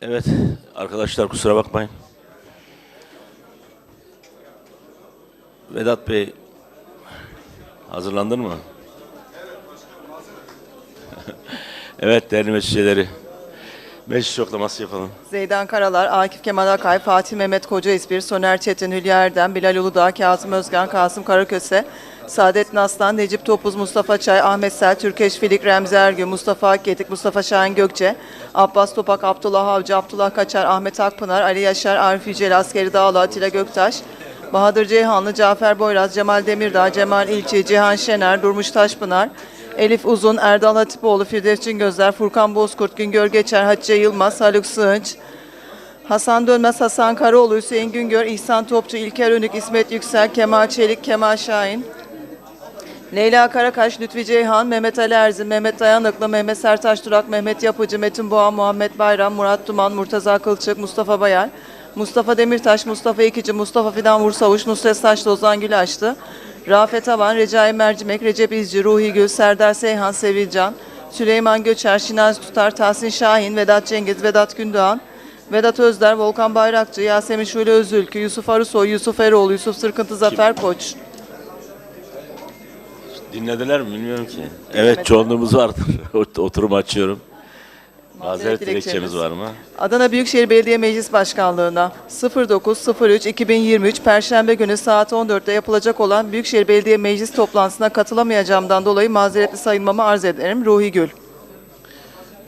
Evet arkadaşlar kusura bakmayın. Vedat Bey hazırlandın mı? evet değerli meclisçileri. Meclis yoklaması yapalım. Zeydan Karalar, Akif Kemal Akay, Fatih Mehmet Koca İspir, Soner Çetin, Hülya Erdem, Bilal Uludağ, Kazım Özgen, Kasım Karaköse, Saadettin Aslan, Necip Topuz, Mustafa Çay, Ahmet Sel, Türkeş Filik, Remzi Ergün, Mustafa Akgedik, Mustafa Şahin Gökçe, Abbas Topak, Abdullah Avcı, Abdullah Kaçar, Ahmet Akpınar, Ali Yaşar, Arif Yücel, Askeri Dağlı, Atilla Göktaş, Bahadır Ceyhanlı, Cafer Boyraz, Cemal Demirdağ, Cemal İlçi, Cihan Şener, Durmuş Taşpınar, Elif Uzun, Erdal Hatipoğlu, Firdevs Cingözler, Furkan Bozkurt, Güngör Geçer, Hatice Yılmaz, Haluk Sığınç, Hasan Dönmez, Hasan Karaoğlu, Hüseyin Güngör, İhsan Topçu, İlker Önük, İsmet Yüksel, Kemal Çelik, Kemal Şahin, Leyla Karakaş, Lütfi Ceyhan, Mehmet Ali Erzin, Mehmet Dayanıklı, Mehmet Sertaş Durak, Mehmet Yapıcı, Metin Boğa, Muhammed Bayram, Murat Duman, Murtaza Kılçık, Mustafa Bayar, Mustafa Demirtaş, Mustafa İkici, Mustafa Fidan Vursavuş, Nusret Saçlı, Ozan Gülaştı, Rafet Avan, Recai Mercimek, Recep İzci, Ruhi Gül, Serdar Seyhan, Sevilcan, Süleyman Göçer, Şinaz Tutar, Tahsin Şahin, Vedat Cengiz, Vedat Gündoğan, Vedat Özder, Volkan Bayrakçı, Yasemin Şule Özülkü, Yusuf Arısoy, Yusuf Eroğlu, Yusuf Sırkıntı Zafer Koç. Dinlediler mi bilmiyorum ki. Evet çoğunluğumuz vardır. Oturumu açıyorum. Mazeret dilekçemiz var mı? Adana Büyükşehir Belediye Meclis Başkanlığı'na 09.03.2023 Perşembe günü saat 14'te yapılacak olan Büyükşehir Belediye Meclis toplantısına katılamayacağımdan dolayı mazeretli sayılmamı arz ederim. Ruhi Gül.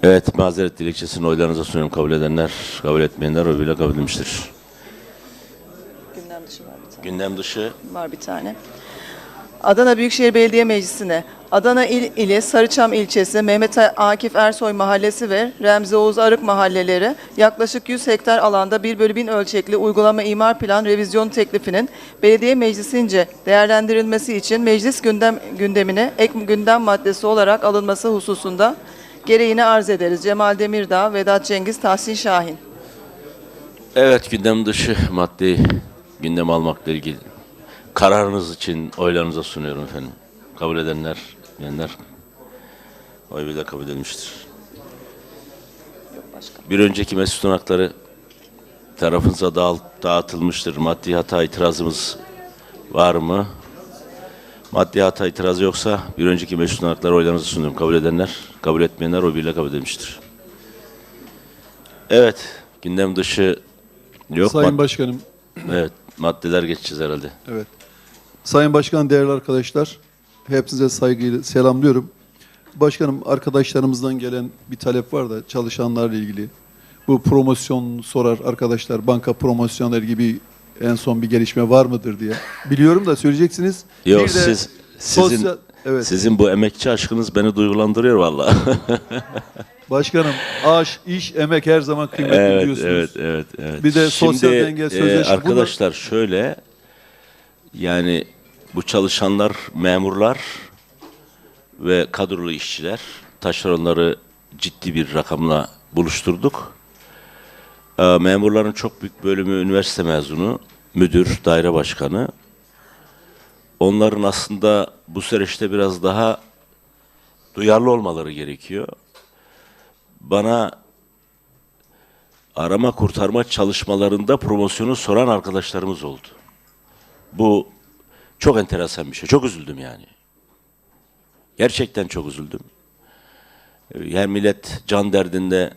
Evet mazeret dilekçesini oylarınıza sunuyorum. Kabul edenler, kabul etmeyenler oy bile kabul edilmiştir. Gündem dışı var bir tane. Gündem dışı Var bir tane. Adana Büyükşehir Belediye Meclisi'ne Adana İl ili Sarıçam ilçesi Mehmet Akif Ersoy mahallesi ve Remzi Oğuz Arık mahalleleri yaklaşık 100 hektar alanda 1 bölü 1000 ölçekli uygulama imar plan revizyon teklifinin belediye meclisince değerlendirilmesi için meclis gündem gündemine ek gündem maddesi olarak alınması hususunda gereğini arz ederiz. Cemal Demirdağ, Vedat Cengiz, Tahsin Şahin. Evet gündem dışı maddeyi gündeme almakla ilgili kararınız için oylarınıza sunuyorum efendim. Kabul edenler, diyenler oy bile kabul edilmiştir. Bir önceki mesut hakları tarafınıza dağıtılmıştır. Maddi hata itirazımız var mı? Maddi hata itirazı yoksa bir önceki mesut hakları oylarınızı sunuyorum. Kabul edenler, kabul etmeyenler oy bile kabul edilmiştir. Evet, gündem dışı yok. Sayın Mad- Başkanım, Evet, maddeler geçeceğiz herhalde. evet. Sayın Başkan, değerli arkadaşlar, hepinize saygıyla selamlıyorum. Başkanım, arkadaşlarımızdan gelen bir talep var da çalışanlarla ilgili. Bu promosyon sorar arkadaşlar, banka promosyonları gibi en son bir gelişme var mıdır diye. Biliyorum da söyleyeceksiniz. Yok Bir siz sizin sosyal- evet. sizin bu emekçi aşkınız beni duygulandırıyor vallahi. Başkanım, aş, iş, emek her zaman kıymetli evet, biliyorsunuz. evet, evet, evet. Bir de sosyal Şimdi, denge, e, sözleşme- arkadaşlar şöyle yani bu çalışanlar, memurlar ve kadrolu işçiler taşeronları ciddi bir rakamla buluşturduk. E, memurların çok büyük bölümü üniversite mezunu, müdür, daire başkanı. Onların aslında bu süreçte biraz daha duyarlı olmaları gerekiyor. Bana arama kurtarma çalışmalarında promosyonu soran arkadaşlarımız oldu. Bu çok enteresan bir şey. Çok üzüldüm yani. Gerçekten çok üzüldüm. Her millet can derdinde,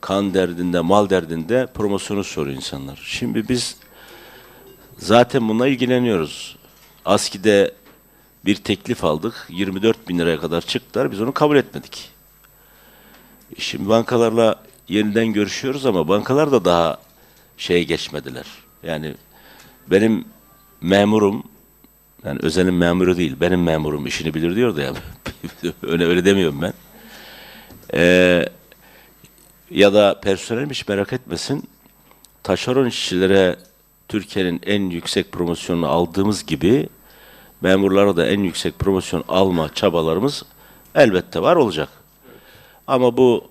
kan derdinde, mal derdinde promosyonu soruyor insanlar. Şimdi biz zaten bununla ilgileniyoruz. ASKİ'de bir teklif aldık. 24 bin liraya kadar çıktılar. Biz onu kabul etmedik. Şimdi bankalarla yeniden görüşüyoruz ama bankalar da daha şeye geçmediler. Yani benim memurum, yani özelin memuru değil, benim memurum işini bilir diyor da ya. öyle öyle demiyorum ben. Ee, ya da personel hiç merak etmesin. Taşeron işçilere Türkiye'nin en yüksek promosyonunu aldığımız gibi memurlara da en yüksek promosyon alma çabalarımız elbette var olacak. Ama bu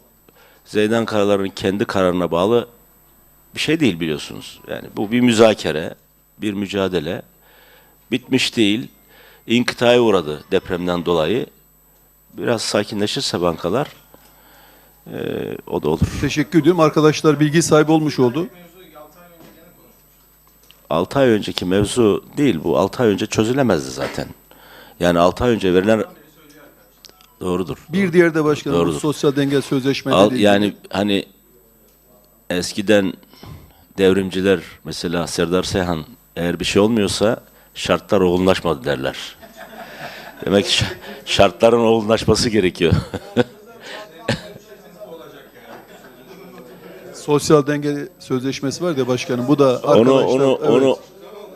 Zeydan Karalar'ın kendi kararına bağlı bir şey değil biliyorsunuz. Yani bu bir müzakere, bir mücadele. Bitmiş değil. İnkıtaya uğradı depremden dolayı. Biraz sakinleşirse bankalar e, o da olur. Teşekkür ediyorum. Arkadaşlar bilgi sahibi olmuş oldu. 6 ay önceki mevzu değil bu. 6 ay önce çözülemezdi zaten. Yani 6 ay önce verilen doğrudur. Bir diğer de başkanım Doğrudur. sosyal denge sözleşmeleri Al, yani hani eskiden devrimciler mesela Serdar Seyhan eğer bir şey olmuyorsa şartlar olgunlaşmadı derler. Demek ki şa- şartların olgunlaşması gerekiyor. sosyal denge sözleşmesi var ya başkanım. Bu da onu arkadaşlar onu evet, onu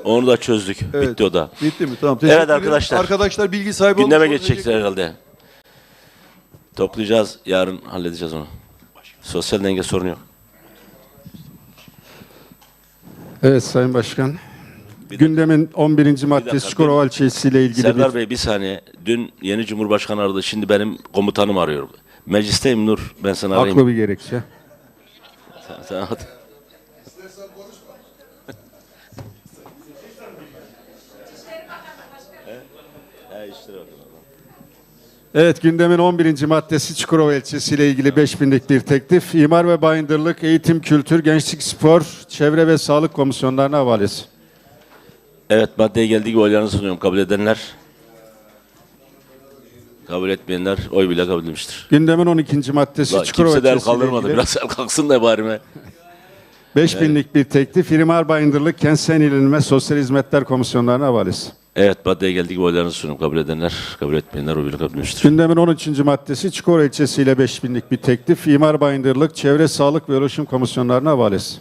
onu da çözdük. evet. Bitti o da. Bitti mi? Tamam. Teşekkür Evet ederim. arkadaşlar. Arkadaşlar bilgi sahibi Gündeme geçecekler herhalde. Toplayacağız. Yarın halledeceğiz onu. Sosyal denge sorunu yok. Evet Sayın Başkan. Bir Gündemin 11. maddesi dakika, Çukurova ilçesi ile ilgili Serdar bir Bey bir saniye. Dün yeni Cumhurbaşkanı aradı. Şimdi benim komutanım arıyor. Meclisteyim Nur. Ben sana arayayım. haklı bir gerekçe. Sen, sen hadi. Evet gündemin 11. maddesi Çukurova ilçesi ile ilgili 5000'lik bir teklif. İmar ve bayındırlık, eğitim, kültür, gençlik, spor, çevre ve sağlık komisyonlarına havalesi. Evet maddeye geldiği gibi oylarını sunuyorum. Kabul edenler. Kabul etmeyenler oy bile kabul edilmiştir. Gündemin 12. maddesi La, Çukurova kimse de el kaldırmadı. Biraz el kalksın da bari. 5000'lik bir teklif. İmar bayındırlık, kentsel yenileme, sosyal hizmetler komisyonlarına havalesi. Evet maddeye geldiği gibi oylarını sunuyorum. Kabul edenler, kabul etmeyenler oy bile kabul edilmiştir. Gündemin 13. maddesi Çukurova ilçesi ile 5000'lik bir teklif. İmar bayındırlık, çevre, sağlık ve ulaşım komisyonlarına havalesi.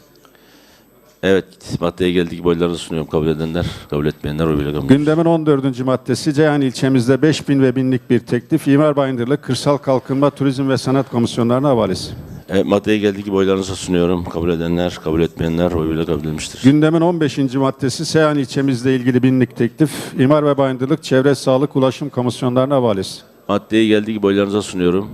Evet maddeye geldiği gibi oylarını sunuyorum. Kabul edenler, kabul etmeyenler oy edilmiştir. Gündemin 14. maddesi Ceyhan ilçemizde 5000 ve 1000'lik bir teklif. İmar bayındırlık, kırsal kalkınma, turizm ve sanat komisyonlarına havalesi. Evet, maddeye geldiği gibi oylarınızı sunuyorum. Kabul edenler, kabul etmeyenler oy bile kabul edilmiştir. Gündemin 15. maddesi Seyhan ilçemizle ilgili 1000'lik teklif. İmar ve bayındırlık, çevre, sağlık, ulaşım komisyonlarına havalesi. Maddeye geldiği gibi oylarınıza sunuyorum.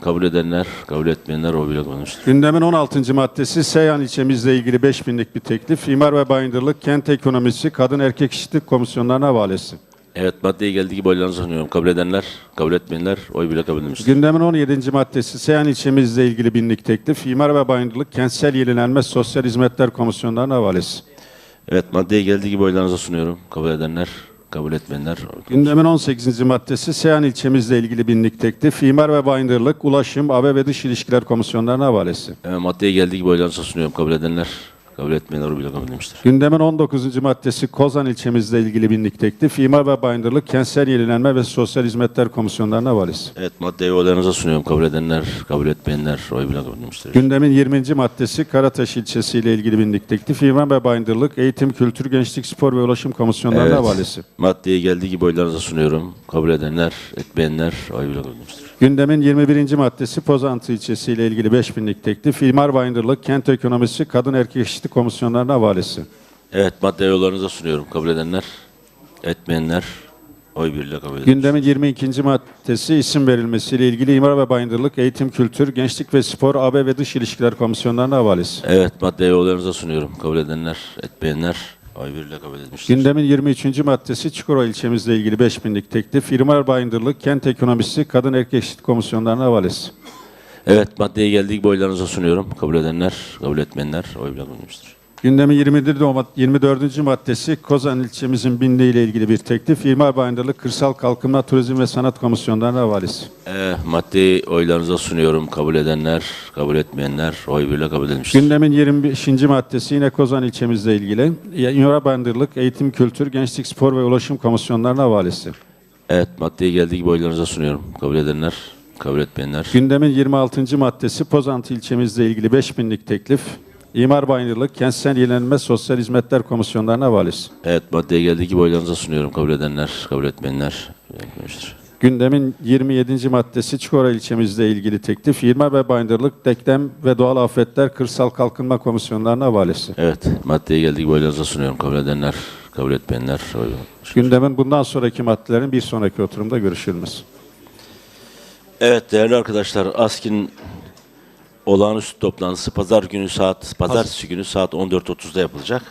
Kabul edenler, kabul etmeyenler oy bile edilmiştir. Gündemin 16. maddesi Seyhan ilçemizle ilgili 5000'lik bir teklif. İmar ve bayındırlık, kent ekonomisi, kadın erkek eşitlik komisyonlarına havalesi. Evet maddeye geldiği gibi oylarınızı sunuyorum. Kabul edenler, kabul etmeyenler oy bile kabul edilmiştir. Gündemin 17. maddesi Seyhan ilçemizle ilgili 1000'lik teklif. İmar ve bayındırlık, kentsel yenilenme, sosyal hizmetler komisyonlarına havalesi. Evet maddeye geldiği gibi oylarınızı sunuyorum. Kabul edenler, kabul etmeyenler. Gündemin 18. maddesi Seyhan ilçemizle ilgili binlik teklif, imar ve bayındırlık, ulaşım, ABE ve dış ilişkiler komisyonlarına havalesi. Evet, maddeye geldiği gibi oylarınızı sunuyorum. Kabul edenler, kabul etmeyenler bile kabul edilmiştir. Gündemin 19. maddesi Kozan ilçemizle ilgili binlik teklif, imar ve bayındırlık, kentsel yenilenme ve sosyal hizmetler komisyonlarına havalesi. Evet maddeye oylarınızı sunuyorum. Kabul edenler, kabul etmeyenler oy bile kabul edilmiştir. Gündemin 20. maddesi Karataş ilçesiyle ilgili binlik teklif, imar ve bayındırlık, eğitim, kültür, gençlik, spor ve ulaşım komisyonlarına Evet. havalesi. Maddeye geldiği gibi oylarınızı sunuyorum. Kabul edenler, etmeyenler oy bile kabul edilmiştir. Gündemin 21. maddesi Pozantı ilçesiyle ilgili 5000'lik teklif, imar bayındırlık, kent ekonomisi, kadın erkek eşitlik komisyonlarına havalesi. Evet maddeye oylarınızı sunuyorum. Kabul edenler, etmeyenler oy birliğiyle kabul edilmiştir. Gündemin 22. maddesi isim verilmesiyle ilgili imar ve bayındırlık, eğitim, kültür, gençlik ve spor, AB ve dış ilişkiler komisyonlarına havalesi. Evet maddeye oylarınızı sunuyorum. Kabul edenler, etmeyenler oy birliğiyle kabul edilmiştir. Gündemin 23. maddesi Çukurova ilçemizle ilgili 5000'lik teklif, imar bayındırlık, kent ekonomisi, kadın erkek eşitlik komisyonlarına havalesi. Evet maddeye geldiği gibi oylarınızı sunuyorum. Kabul edenler, kabul etmeyenler oy birliğiyle kabul edilmiştir. Gündemin 24. mad- 24. maddesi Kozan ilçemizin binliği ile ilgili bir teklif, imar bayındırlık, kırsal kalkınma, turizm ve sanat komisyonlarına havalesi. Ee, maddeyi oylarınıza sunuyorum. Kabul edenler, kabul etmeyenler oy birliğiyle kabul edilmiştir. Gündemin 25. maddesi yine Kozan ilçemizle ilgili. İmar bayındırlık, eğitim, kültür, gençlik, spor ve ulaşım komisyonlarına havalesi. Evet maddeye geldiği gibi oylarınıza sunuyorum. Kabul edenler, kabul etmeyenler. Gündemin 26. maddesi Pozantı ilçemizle ilgili 5000'lik teklif. İmar bayındırlık, kentsel yenilenme, sosyal hizmetler komisyonlarına havalesi. Evet maddeye geldiği gibi oylarınıza sunuyorum. Kabul edenler, kabul etmeyenler. Gündemin 27. maddesi Çukurova ilçemizle ilgili teklif. İmar ve bayındırlık, deklem ve doğal afetler, kırsal kalkınma komisyonlarına havalesi. Evet maddeye geldiği gibi oylarınıza sunuyorum. Kabul edenler, kabul etmeyenler. Gündemin bundan sonraki maddelerin bir sonraki oturumda görüşülmesi. Evet değerli arkadaşlar, ASKİ'nin olağanüstü toplantısı pazar günü saat pazartesi günü saat 14.30'da yapılacak.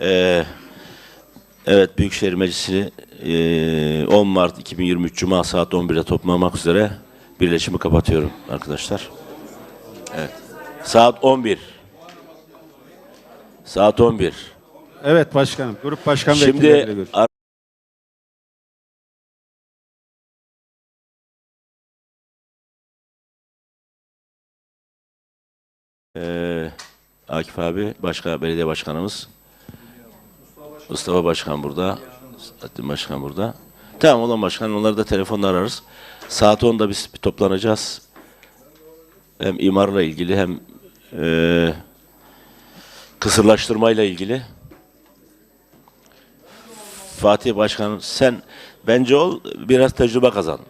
Ee, evet Büyükşehir Meclisi ee, 10 Mart 2023 Cuma saat 11'de toplamak üzere birleşimi kapatıyorum arkadaşlar. Evet. Saat 11. Saat 11. Evet başkanım. Grup başkan Şimdi Ee, Akif abi, başka belediye başkanımız. Mustafa Başkan burada. Saadettin Başkan burada. Tamam olan başkan onları da telefonla ararız. Saat 10'da biz bir toplanacağız. Hem imarla ilgili hem eee kısırlaştırmayla ilgili. Fatih Başkanım sen bence ol biraz tecrübe kazan.